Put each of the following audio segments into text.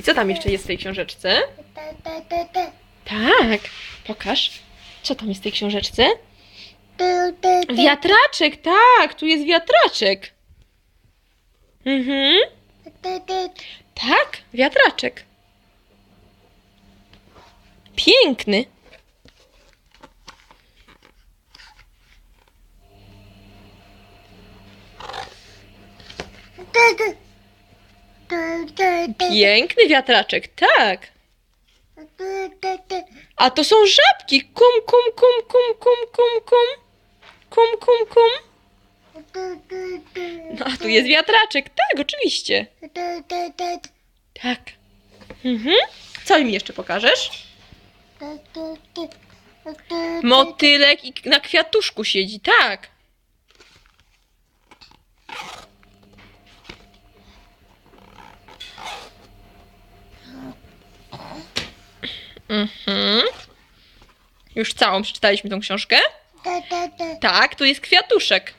I co tam jeszcze jest w tej książeczce? Tak, pokaż. Co tam jest w tej książeczce? Wiatraczek, tak, tu jest wiatraczek. Mhm, tak, wiatraczek. Piękny. Piękny wiatraczek, tak. A to są żabki. Kum, kum, kum, kum, kum, kum, kum. Kum, kum, kum. No, a tu jest wiatraczek. Tak, oczywiście. Tak. Mhm. Co mi jeszcze pokażesz? Motylek i na kwiatuszku siedzi, tak. Mhm. Już całą przeczytaliśmy tą książkę? Tak, tu jest kwiatuszek.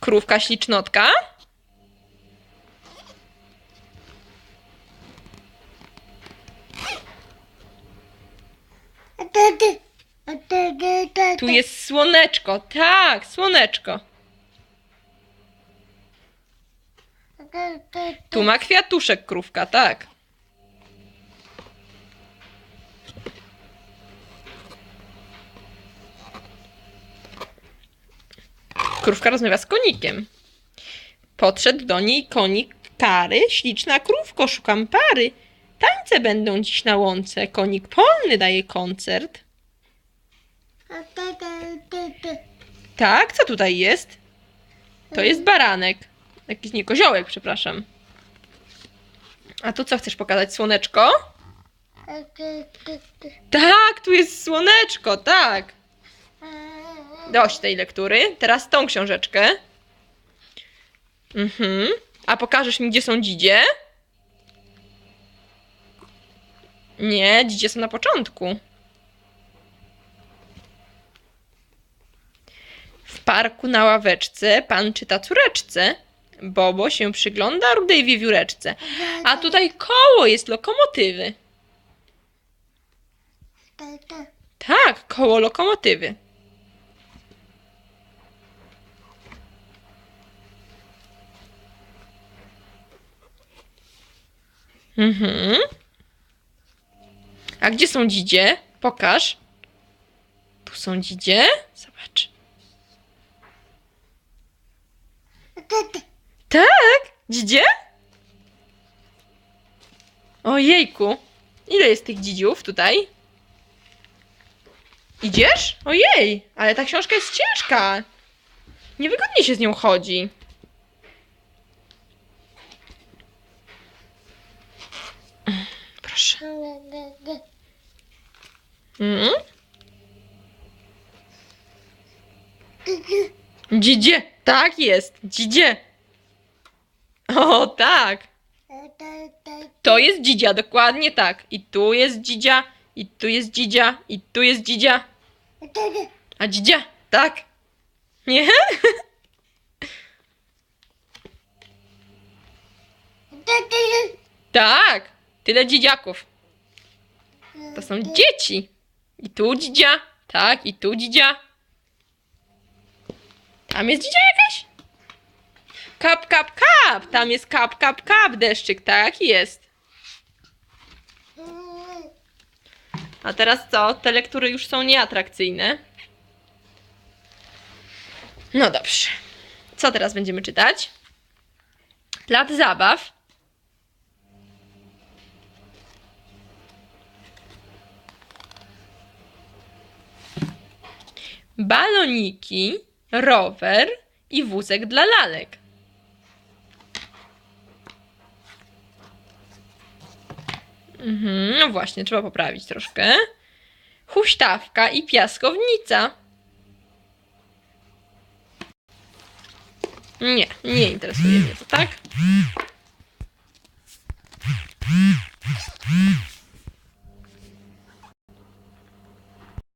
Krówka ślicznotka. Tu jest słoneczko. Tak, słoneczko. Tu ma kwiatuszek krówka, tak. Krówka rozmawia z konikiem. Podszedł do niej konik kary. Śliczna krówko, szukam pary. Tańce będą dziś na łące. Konik polny daje koncert. Tak, co tutaj jest? To jest baranek. Jakiś nie koziołek, przepraszam. A tu co chcesz pokazać? Słoneczko? Tak, tu jest słoneczko, tak. Dość tej lektury. Teraz tą książeczkę. Mhm. A pokażesz mi, gdzie są dzidzie? Nie, dzidzie są na początku. W parku na ławeczce pan czyta córeczce. Bobo się przygląda rudej wiewióreczce. A tutaj koło jest lokomotywy. Tak, koło lokomotywy. Mhm. A gdzie są dzidzie? Pokaż. Tu są dzidzie. Zobacz. Tak? Dzidzie? Ojejku. Ile jest tych dzidziów tutaj? Idziesz? Ojej, ale ta książka jest ciężka. Niewygodnie się z nią chodzi. Proszę. Mm? Dzidzie. Tak jest. Dzidzie. O, tak. To jest dzidzia, dokładnie tak. I tu jest dzidzia, i tu jest dzidzia, i tu jest dzidzia. A dzidzia, tak. Nie? Tak. Tyle dzidziaków. To są dzieci. I tu dzidzia, tak, i tu dzidzia. Tam jest dzidzia jakaś? Kap, kap, kap. Tam jest kap, kap, kap deszczyk, tak jest. A teraz co? Te lektury już są nieatrakcyjne. No dobrze. Co teraz będziemy czytać? Plac zabaw. Baloniki, rower i wózek dla lalek. Mhm, no właśnie, trzeba poprawić troszkę. Huśtawka i piaskownica. Nie, nie interesuje mnie to, tak?